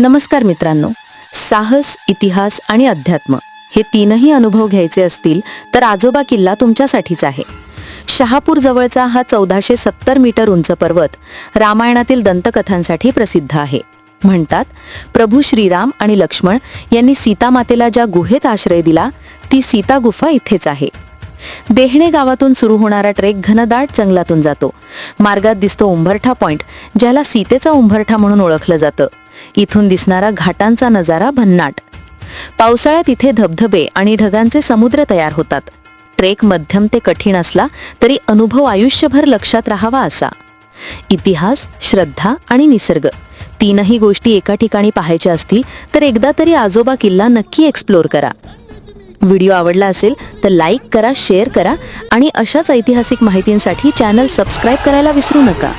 नमस्कार मित्रांनो. साहस इतिहास आणि अध्यात्म हे तीनही अनुभव घ्यायचे असतील तर आजोबा किल्ला तुमच्यासाठीच आहे. शहापूर जवळचा हा चौदाशे सत्तर मीटर उंच पर्वत रामायणातील दंतकथांसाठी प्रसिद्ध आहे. म्हणतात प्रभू श्रीराम आणि लक्ष्मण यांनी सीतामातेला ज्या गुहेत आश्रय दिला ती सीता गुफा इथेच आहे. देहणे गावातून सुरू होणारा ट्रेक घनदाट जंगलातून जातो. मार्गात दिसतो उंभरठा पॉइंट ज्याला सीतेचा उंभरठा म्हणून ओळखलं जातं. इथून दिसणारा घाटांचा नजारा भन्नाट. पावसाळ्यात इथे धबधबे आणि ढगांचे समुद्र तयार होतात. ट्रेक मध्यम ते कठीण असला तरी अनुभव आयुष्यभर लक्षात राहावा असा. इतिहास श्रद्धा आणि निसर्ग तीनही गोष्टी एका ठिकाणी पाहायच्या असतील तर एकदा तरी आजोबा किल्ला नक्की एक्सप्लोर करा. व्हिडिओ आवडला असेल तर लाईक करा शेअर करा आणि अशाच ऐतिहासिक माहितींसाठी चॅनल सबस्क्राईब करायला विसरू नका.